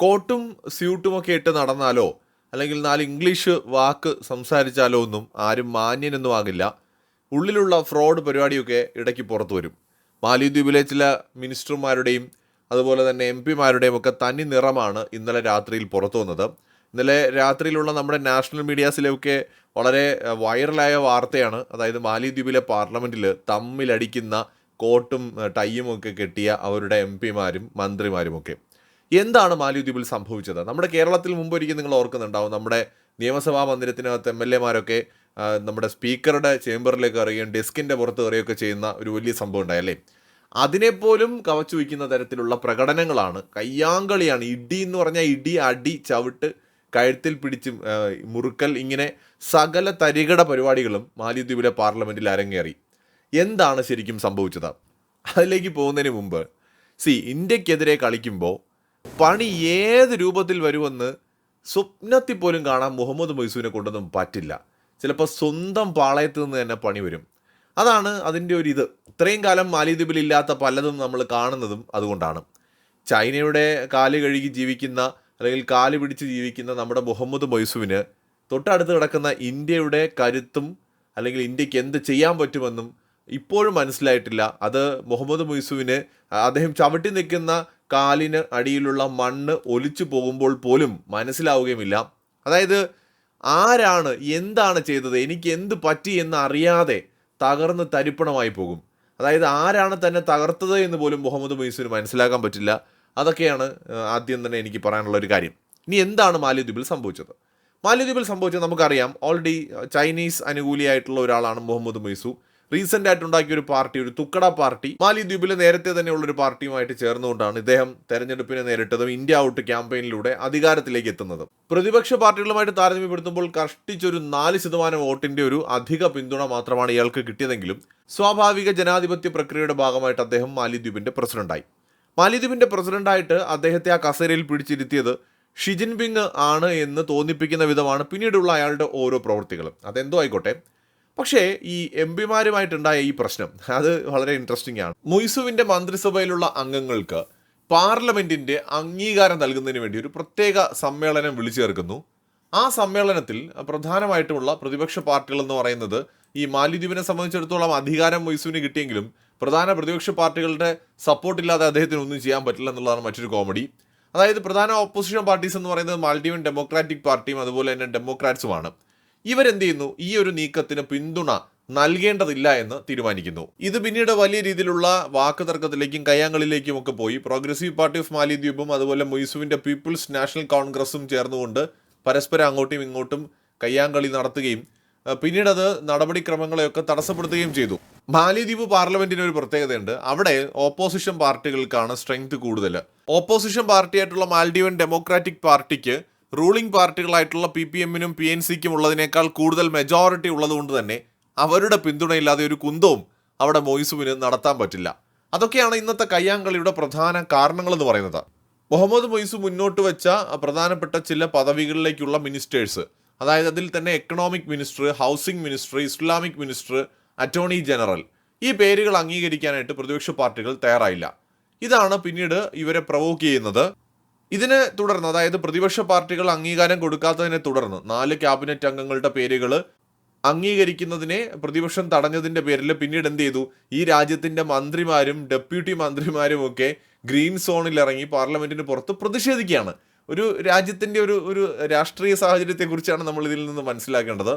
കോട്ടും സ്യൂട്ടും ഒക്കെ ഇട്ട് നടന്നാലോ? അല്ലെങ്കിൽ നാല് ഇംഗ്ലീഷ് വാക്ക് സംസാരിച്ചാലോ ഒന്നും ആരും മാന്യനൊന്നും ആകില്ല. ഉള്ളിലുള്ള ഫ്രോഡ് പരിപാടിയൊക്കെ ഇടയ്ക്ക് പുറത്തു വരും. മാലിദ്വീപിലെ ചില മിനിസ്റ്റർമാരുടെയും അതുപോലെ തന്നെ എം പിമാരുടെയും ഒക്കെ തനി നിറമാണ് ഇന്നലെ രാത്രിയിൽ പുറത്തു വന്നത്. ഇന്നലെ രാത്രിയിലുള്ള നമ്മുടെ നാഷണൽ മീഡിയാസിലൊക്കെ വളരെ വൈറലായ വാർത്തയാണ്. അതായത് മാലിദ്വീപിലെ പാർലമെന്റിൽ തമ്മിലടിക്കുന്ന കോട്ടും ടൈയും ഒക്കെ കെട്ടിയ അവരുടെ എം പിമാരും മന്ത്രിമാരുമൊക്കെ എന്താണ് മാലിദ്വീപിൽ സംഭവിച്ചത്? നമ്മുടെ കേരളത്തിൽ മുമ്പൊരിക്കും നിങ്ങൾ ഓർക്കുന്നുണ്ടാവും നമ്മുടെ നിയമസഭാ മന്ദിരത്തിനകത്ത് എം എൽ എമാരൊക്കെ നമ്മുടെ സ്പീക്കറുടെ ചേംബറിലേക്ക് കയറുകയും ഡെസ്കിന്റെ പുറത്ത് കയറുകയൊക്കെ ചെയ്യുന്ന ഒരു വലിയ സംഭവം ഉണ്ടായല്ലേ അതിനെപ്പോലും കവച്ചു വയ്ക്കുന്ന തരത്തിലുള്ള പ്രകടനങ്ങളാണ് കയ്യാങ്കളിയാണ്. ഇടി എന്ന് പറഞ്ഞാൽ ഇടി അടി ചവിട്ട് കഴുത്തിൽ പിടിച്ച് മുറുക്കൽ ഇങ്ങനെ സകല തരികട പരിപാടികളും മാലിദ്വീപിലെ പാർലമെന്റിൽ അരങ്ങേറി. എന്താണ് ശരിക്കും സംഭവിച്ചത്? അതിലേക്ക് പോകുന്നതിന് മുമ്പ് സി ഇന്ത്യക്കെതിരെ കളിക്കുമ്പോൾ പണി ഏത് രൂപത്തിൽ വരുമെന്ന് സ്വപ്നത്തിൽ പോലും കാണാൻ മുഹമ്മദ് മൈസൂരിനെ കൊണ്ടൊന്നും പറ്റില്ല. ചിലപ്പോൾ സ്വന്തം പാളയത്ത് നിന്ന് തന്നെ പണി വരും. അതാണ് അതിന്റെ ഒരു ഇത്. ഇത്രയും കാലം മാലിദ്വീപിൽ ഇല്ലാത്ത പലതും നമ്മൾ കാണുന്നതും അതുകൊണ്ടാണ്. ചൈനയുടെ കാൽ കഴുകി ജീവിക്കുന്ന അല്ലെങ്കിൽ കാൽ പിടിച്ച് ജീവിക്കുന്ന നമ്മുടെ മുഹമ്മദ് മൈസൂവിന് തൊട്ടടുത്ത് കിടക്കുന്ന ഇന്ത്യയുടെ കരുത്തും അല്ലെങ്കിൽ ഇന്ത്യയ്ക്ക് എന്ത് ചെയ്യാൻ പറ്റുമെന്നും ഇപ്പോഴും മനസ്സിലായിട്ടില്ല. അത് മുഹമ്മദ് മൊയ്സുവിന് അദ്ദേഹം ചവിട്ടി നിൽക്കുന്ന കാലിന് അടിയിലുള്ള മണ്ണ് ഒലിച്ചു പോകുമ്പോൾ പോലും മനസ്സിലാവുകയുമില്ല. അതായത് ആരാണ് എന്താണ് ചെയ്തത് എനിക്ക് എന്ത് പറ്റി എന്ന് അറിയാതെ തകർന്ന് തരിപ്പണമായി പോകും. അതായത് ആരാണ് തന്നെ തകർത്തത് എന്ന് പോലും മുഹമ്മദ് മൊയ്സുവിന് മനസ്സിലാക്കാൻ പറ്റില്ല. അതൊക്കെയാണ് ആദ്യം തന്നെ എനിക്ക് പറയാനുള്ള ഒരു കാര്യം. ഇനി എന്താണ് മാലിദ്വീപിൽ സംഭവിച്ചത്? മാലിദ്വീപിൽ സംഭവിച്ചത് നമുക്കറിയാം ഓൾറെഡി ചൈനീസ് അനുകൂലിയായിട്ടുള്ള ഒരാളാണ് മുഹമ്മദ് മൊയ്സു റീസെന്റ് ആയിട്ട് ഉണ്ടാക്കിയ ഒരു പാർട്ടി ഒരു തുക്കട പാർട്ടി മാലിദ്വീപിൽ നേരത്തെ തന്നെയുള്ള ഒരു പാർട്ടിയുമായിട്ട് ചേർന്നുകൊണ്ടാണ് ഇദ്ദേഹം തെരഞ്ഞെടുപ്പിനെ നേരിട്ടതും ഇന്ത്യ ഔട്ട് ക്യാമ്പയിനിലൂടെ അധികാരത്തിലേക്ക് എത്തുന്നതും. പ്രതിപക്ഷ പാർട്ടികളുമായിട്ട് താരതമ്യപ്പെടുത്തുമ്പോൾ കഷ്ടിച്ചൊരു നാല് ശതമാനം വോട്ടിന്റെ ഒരു അധിക പിന്തുണ മാത്രമാണ് ഇയാൾക്ക് കിട്ടിയതെങ്കിലും സ്വാഭാവിക ജനാധിപത്യ പ്രക്രിയയുടെ ഭാഗമായിട്ട് അദ്ദേഹം മാലിദ്വീപിന്റെ പ്രസിഡന്റായി. മാലിദ്വീപിന്റെ പ്രസിഡന്റായിട്ട് അദ്ദേഹത്തെ ആ കസേരയിൽ പിടിച്ചിരുത്തിയത് ഷിജിൻപിങ് ആണ് എന്ന് തോന്നിപ്പിക്കുന്ന വിധമാണ് പിന്നീടുള്ള അയാളുടെ ഓരോ പ്രവൃത്തികളും അതെന്തോ ആയിക്കോട്ടെ. പക്ഷേ ഈ എം പിമാരുമായിട്ടുണ്ടായ ഈ പ്രശ്നം അത് വളരെ ഇൻട്രസ്റ്റിംഗ് ആണ്. മൊയ്സുവിന്റെ മന്ത്രിസഭയിലുള്ള അംഗങ്ങൾക്ക് പാർലമെന്റിന്റെ അംഗീകാരം നൽകുന്നതിന് വേണ്ടി ഒരു പ്രത്യേക സമ്മേളനം വിളിച്ചു ചേർക്കുന്നു. ആ സമ്മേളനത്തിൽ പ്രധാനമായിട്ടുമുള്ള പ്രതിപക്ഷ പാർട്ടികൾ എന്ന് പറയുന്നത് ഈ മാലിദ്വീപിനെ സംബന്ധിച്ചിടത്തോളം അധികാരം മൊയ്സുവിന് കിട്ടിയെങ്കിലും പ്രധാന പ്രതിപക്ഷ പാർട്ടികളുടെ സപ്പോർട്ടില്ലാതെ അദ്ദേഹത്തിന് ഒന്നും ചെയ്യാൻ പറ്റില്ല എന്നുള്ളതാണ് മറ്റൊരു കോമഡി അതായത് പ്രധാന ഓപ്പോസിഷൻ പാർട്ടീസ് എന്ന് പറയുന്നത് മാൽഡീവൻ ഡെമോക്രാറ്റിക് പാർട്ടിയും അതുപോലെ തന്നെ ഡെമോക്രാറ്റ്സുമാണ് ഇവരെന്ത് ചെയ്യുന്നു ഈ ഒരു നീക്കത്തിന് പിന്തുണ നൽകേണ്ടതില്ല എന്ന് തീരുമാനിക്കുന്നു. ഇത് പിന്നീട് വലിയ രീതിയിലുള്ള വാക്ക് തർക്കത്തിലേക്കും കയ്യാങ്കളിലേക്കും ഒക്കെ പോയി. പ്രോഗ്രസീവ് പാർട്ടി ഓഫ് മാലിദ്വീപും അതുപോലെ മൊയ്സുവിന്റെ പീപ്പിൾസ് നാഷണൽ കോൺഗ്രസും ചേർന്നുകൊണ്ട് പരസ്പരം അങ്ങോട്ടും ഇങ്ങോട്ടും കയ്യാങ്കളി നടത്തുകയും പിന്നീട് അത് നടപടിക്രമങ്ങളെയൊക്കെ തടസ്സപ്പെടുത്തുകയും ചെയ്തു. മാലിദ്വീപ് പാർലമെന്റിന് ഒരു പ്രത്യേകതയുണ്ട്. അവിടെ ഓപ്പോസിഷൻ പാർട്ടികൾക്കാണ് സ്ട്രെങ്ത് കൂടുതൽ ഓപ്പോസിഷൻ പാർട്ടിയായിട്ടുള്ള മാൽഡീവൻ ഡെമോക്രാറ്റിക് പാർട്ടിക്ക് റൂളിംഗ് പാർട്ടികളായിട്ടുള്ള പി പി എമ്മിനും പി എൻ സിക്കും ഉള്ളതിനേക്കാൾ കൂടുതൽ മെജോറിറ്റി ഉള്ളതുകൊണ്ട് തന്നെ അവരുടെ പിന്തുണയില്ലാതെ ഒരു കുന്തവും അവിടെ മൊയ്സുവിന് നടത്താൻ പറ്റില്ല. അതൊക്കെയാണ് ഇന്നത്തെ കയ്യാങ്കളിയുടെ പ്രധാന കാരണങ്ങൾ എന്ന് പറയുന്നത്. മുഹമ്മദ് മൊയ്സു മുന്നോട്ട് വെച്ച പ്രധാനപ്പെട്ട ചില പദവികളിലേക്കുള്ള മിനിസ്റ്റേഴ്സ് അതായത് അതിൽ തന്നെ economic minister housing minister Islamic minister attorney general ഈ പേരുകൾ അംഗീകരിക്കാനായിട്ട് പ്രതിപക്ഷ പാർട്ടികൾ തയ്യാറായില്ല. ഇതാണ് പിന്നീട് ഇവരെ പ്രവോക്ക് ചെയ്യുന്നത്. ഇതിനെ തുടർന്ന് അതായത് പ്രതിപക്ഷ പാർട്ടികൾ അംഗീകാരം കൊടുക്കാത്തതിനെ തുടർന്ന് നാല് ക്യാബിനറ്റ് അംഗങ്ങളുടെ പേരുകൾ അംഗീകരിക്കുന്നതിനെ പ്രതിപക്ഷം തടഞ്ഞതിന്റെ പേരിൽ പിന്നീട് എന്ത് ചെയ്തു? ഈ രാജ്യത്തിന്റെ മന്ത്രിമാരും ഡെപ്യൂട്ടി മന്ത്രിമാരും ഒക്കെ ഗ്രീൻ സോണിൽ ഇറങ്ങി പാർലമെന്റിന് പുറത്ത് പ്രതിഷേധിക്കുകയാണ്. ഒരു രാജ്യത്തിന്റെ ഒരു ഒരു രാഷ്ട്രീയ സാഹചര്യത്തെക്കുറിച്ചാണ് നമ്മൾ ഇതിൽ നിന്ന് മനസ്സിലാക്കേണ്ടത്.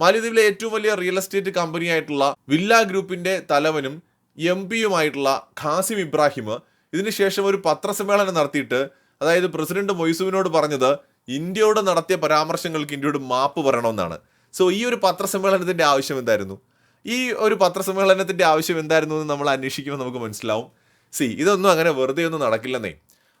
മാലിദ്വീപിലെ ഏറ്റവും വലിയ റിയൽ എസ്റ്റേറ്റ് കമ്പനിയായിട്ടുള്ള വില്ല ഗ്രൂപ്പിന്റെ തലവനും എം പിയുമായിട്ടുള്ള ഖാസിം ഇബ്രാഹിം ഇതിനുശേഷം ഒരു പത്രസമ്മേളനം നടത്തിയിട്ട് അതായത് പ്രസിഡന്റ് മൊയ്സുവിനോട് പറഞ്ഞത് ഇന്ത്യയോട് നടത്തിയ പരാമർശങ്ങൾക്ക് ഇന്ത്യയോട് മാപ്പ് പറയണമെന്നാണ്. സോ ഈ ഒരു പത്രസമ്മേളനത്തിന്റെ ആവശ്യം എന്തായിരുന്നു? ഈ ഒരു പത്രസമ്മേളനത്തിന്റെ ആവശ്യം എന്തായിരുന്നു എന്ന് നമ്മൾ അന്വേഷിക്കുമ്പോൾ നമുക്ക് മനസ്സിലാവും. സി ഇതൊന്നും അങ്ങനെ വെറുതെ ഒന്നും നടക്കില്ലെന്നേ.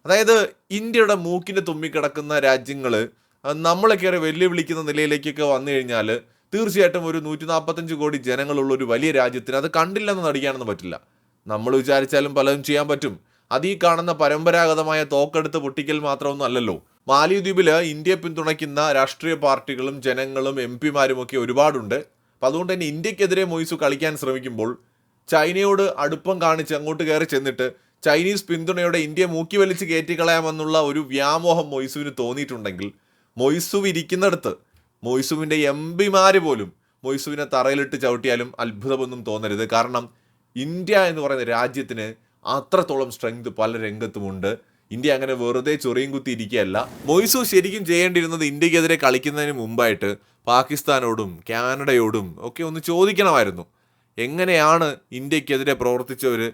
അതായത് ഇന്ത്യയുടെ മൂക്കിന്റെ തുമ്മിക്കിടക്കുന്ന രാജ്യങ്ങൾ നമ്മളെ കയറി വെല്ലുവിളിക്കുന്ന നിലയിലേക്കൊക്കെ വന്നു കഴിഞ്ഞാൽ തീർച്ചയായിട്ടും ഒരു നൂറ്റി നാൽപ്പത്തഞ്ച് കോടി ജനങ്ങളുള്ള ഒരു വലിയ രാജ്യത്തിന് അത് കണ്ടില്ലെന്ന് നടിക്കാനൊന്നും പറ്റില്ല. നമ്മൾ വിചാരിച്ചാലും പലതും ചെയ്യാൻ പറ്റും. അത് ഈ കാണുന്ന പരമ്പരാഗതമായ തോക്കെടുത്ത് പൊട്ടിക്കൽ മാത്രമൊന്നും അല്ലല്ലോ മാലിദ്വീപിൽ ഇന്ത്യയെ പിന്തുണയ്ക്കുന്ന രാഷ്ട്രീയ പാർട്ടികളും ജനങ്ങളും എം പിമാരും ഒക്കെ ഒരുപാടുണ്ട്. അപ്പം അതുകൊണ്ട് തന്നെ ഇന്ത്യക്കെതിരെ മൊയ്സു കളിക്കാൻ ശ്രമിക്കുമ്പോൾ ചൈനയോട് അടുപ്പം കാണിച്ച് അങ്ങോട്ട് കയറി ചെന്നിട്ട് ചൈനീസ് പിന്തുണയോടെ ഇന്ത്യ മൂക്കി വലിച്ച് കയറ്റിക്കളയാമെന്നുള്ള ഒരു വ്യാമോഹം മൊയ്സുവിന് തോന്നിയിട്ടുണ്ടെങ്കിൽ മൊയ്സു ഇരിക്കുന്നിടത്ത് മൊയ്സുവിന്റെ എം പിമാർ പോലും മൊയ്സുവിനെ തറയിലിട്ട് ചവിട്ടിയാലും അത്ഭുതമൊന്നും തോന്നരുത്. കാരണം ഇന്ത്യ എന്ന് പറയുന്ന രാജ്യത്തിന് അത്രത്തോളം സ്ട്രെങ്ത് പല രംഗത്തുമുണ്ട്. ഇന്ത്യ അങ്ങനെ വെറുതെ ചൊറിയും കുത്തി ഇരിക്കുകയല്ല. മൊയ്സു ശരിക്കും ചെയ്യേണ്ടിയിരുന്നത് ഇന്ത്യക്കെതിരെ കളിക്കുന്നതിന് മുമ്പായിട്ട് പാകിസ്ഥാനോടും കാനഡയോടും ഒക്കെ ഒന്ന് ചോദിക്കണമായിരുന്നു. എങ്ങനെയാണ് ഇന്ത്യക്കെതിരെ പ്രവർത്തിച്ചവർ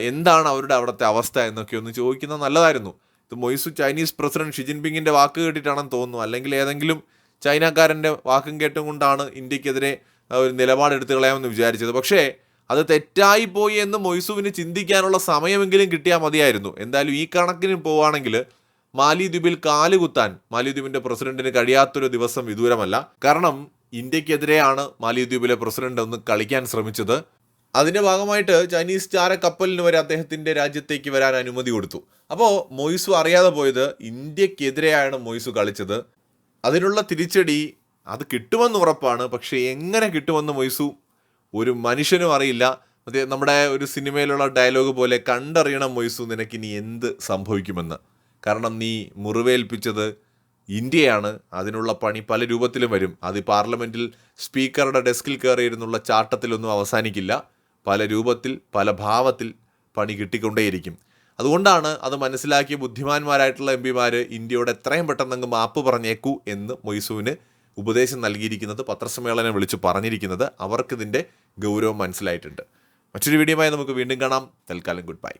എന്താണ് അവരുടെ അവിടുത്തെ അവസ്ഥ എന്നൊക്കെ ഒന്ന് ചോദിക്കുന്നത് നല്ലതായിരുന്നു. ഇത് മൊയ്സു ചൈനീസ് പ്രസിഡന്റ് ഷി ജിൻപിങ്ങിന്റെ വാക്ക് കേട്ടിട്ടാണെന്ന് തോന്നുന്നു. അല്ലെങ്കിൽ ഏതെങ്കിലും ചൈനക്കാരന്റെ വാക്കും കേട്ടും കൊണ്ടാണ് ഇന്ത്യക്കെതിരെ ഒരു നിലപാടെടുത്ത് കളയാമെന്ന് വിചാരിച്ചത്. പക്ഷേ അത് തെറ്റായി പോയി എന്ന് മൊയ്സുവിന് ചിന്തിക്കാനുള്ള സമയമെങ്കിലും കിട്ടിയാൽ മതിയായിരുന്നു. എന്തായാലും ഈ കണക്കിന് പോവുകയാണെങ്കിൽ മാലിദ്വീപിൽ കാലുകുത്താൻ മാലിദ്വീപിന്റെ പ്രസിഡന്റിന് കഴിയാത്തൊരു ദിവസം വിദൂരമല്ല. കാരണം ഇന്ത്യക്കെതിരെയാണ് മാലിദ്വീപിലെ പ്രസിഡന്റ് ഒന്ന് കളിക്കാൻ ശ്രമിച്ചത്. അതിന്റെ ഭാഗമായിട്ട് ചൈനീസ് ചാര കപ്പലിന് വരെ അദ്ദേഹത്തിന്റെ രാജ്യത്തേക്ക് വരാൻ അനുമതി കൊടുത്തു. അപ്പോൾ മൊയ്സു അറിയാതെ പോയത് ഇന്ത്യക്കെതിരെയാണ് മൊയ്സു കളിച്ചത്. അതിനുള്ള തിരിച്ചടി അത് കിട്ടുമെന്ന് ഉറപ്പാണ്. പക്ഷേ എങ്ങനെ കിട്ടുമെന്ന് മൊയ്സു ഒരു മനുഷ്യനും അറിയില്ല. മറ്റേ നമ്മുടെ ഒരു സിനിമയിലുള്ള ഡയലോഗ് പോലെ കണ്ടറിയണം മൊയ്സു നിനക്കിനി എന്ത് സംഭവിക്കുമെന്ന്. കാരണം നീ മുറിവേൽപ്പിച്ചത് ഇന്ത്യയാണ്. അതിനുള്ള പണി പല രൂപത്തിലും വരും. അത് പാർലമെന്റിൽ സ്പീക്കറുടെ ഡെസ്കിൽ കയറിയിരുന്നുള്ള ചാട്ടത്തിലൊന്നും അവസാനിക്കില്ല. പല രൂപത്തിൽ പല ഭാവത്തിൽ പണി കിട്ടിക്കൊണ്ടേയിരിക്കും. അതുകൊണ്ടാണ് അത് മനസ്സിലാക്കിയ ബുദ്ധിമാന്മാരായിട്ടുള്ള എം പിമാർ ഇന്ത്യയോട് എത്രയും പെട്ടെന്ന് മാപ്പ് പറഞ്ഞേക്കൂ എന്ന് മൊയ്സുവിന് ഉപദേശം നൽകിയിരിക്കുന്നത് പത്രസമ്മേളനം വിളിച്ച് പറഞ്ഞിരിക്കുന്നത് അവർക്കിതിന്റെ ഗൗരവം മനസ്സിലായിട്ടുണ്ട്. മറ്റൊരു വീഡിയോയുമായി നമുക്ക് വീണ്ടും കാണാം. തൽക്കാലം ഗുഡ് ബൈ